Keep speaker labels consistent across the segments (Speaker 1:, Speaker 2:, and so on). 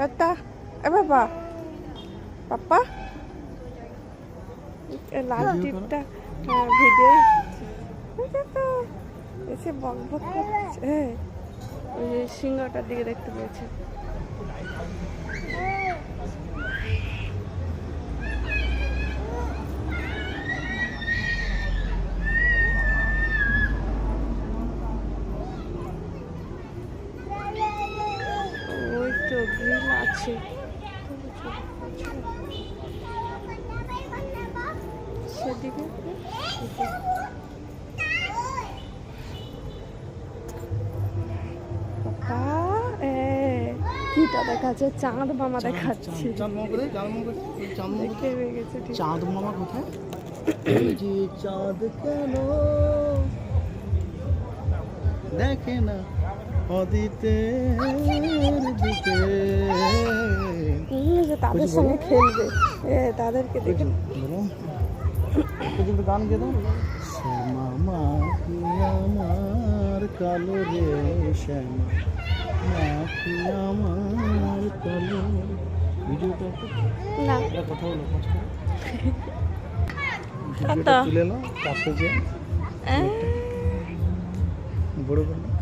Speaker 1: Tata এ বাবা পাপ্পা এ লাল টিপটা ভিডিও এসে বক বক করছে হ্যাঁ ওই সিংহটার দিকে দেখতে পেয়েছে ওই তো সেদিকে কিটা দেখাচ্ছে? চাঁদ মামা দেখাচ্ছে।
Speaker 2: চাঁদ মামা কোথায়? চাঁদ কেন? দেখে না। অদিতে দিকে
Speaker 1: যে তাদের সঙ্গে খেলবে। এ তাদেরকে দেখে।
Speaker 2: একটু গান গেয়ে দাও। শ্যামা মা আমার কালো রে শ্যামা মা আমার কালো। ভিডিওটা
Speaker 1: না।
Speaker 2: কথা।
Speaker 1: টাটা।
Speaker 2: ভিডিওটা তুলে নাও পাশে যে বড় বড় করে।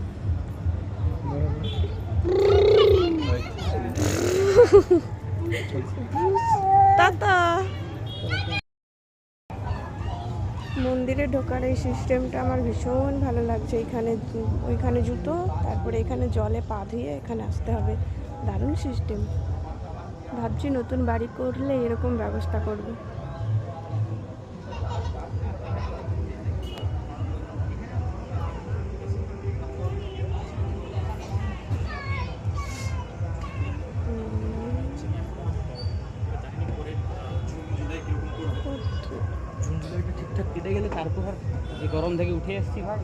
Speaker 1: টাটা। মন্দিরে ঢোকার এই সিস্টেমটা আমার ভীষণ ভালো লাগছে। এখানে ওইখানে জুতো, তারপরে এখানে জলে পা ধুয়ে এখানে আসতে হবে। দারুণ সিস্টেম। ভাবছি নতুন বাড়ি করলে এরকম ব্যবস্থা করবে।
Speaker 3: ঠিকঠাক কেটে গেলে তারপর যে গরম থেকে উঠে এসছি ভাই।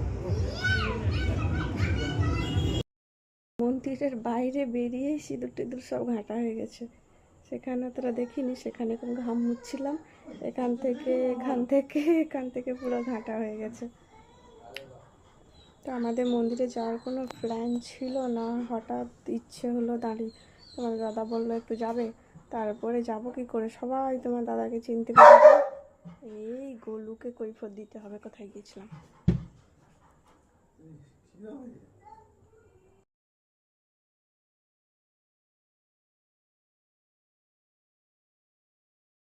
Speaker 1: মন্দিরের বাইরে বেরিয়ে সিঁদুর টিঁদুর সব ঘাঁটা হয়ে গেছে। সেখানে তোরা দেখিনি, সেখানে কোনো ঘাম মুছছিলাম। এখান থেকে এখান থেকে এখান থেকে পুরো ঘাঁটা হয়ে গেছে। তো আমাদের মন্দিরে যাওয়ার কোনো প্ল্যান ছিল না। হঠাৎ ইচ্ছে হলো দাঁড়িয়ে তোমার দাদা বলল, একটু যাবে? তারপরে যাব কি করে? সবাই তোমার দাদাকে চিনতে পারবে এই গোলুকে কৈফত দিতে হবে কোথায় গিয়েছিলাম?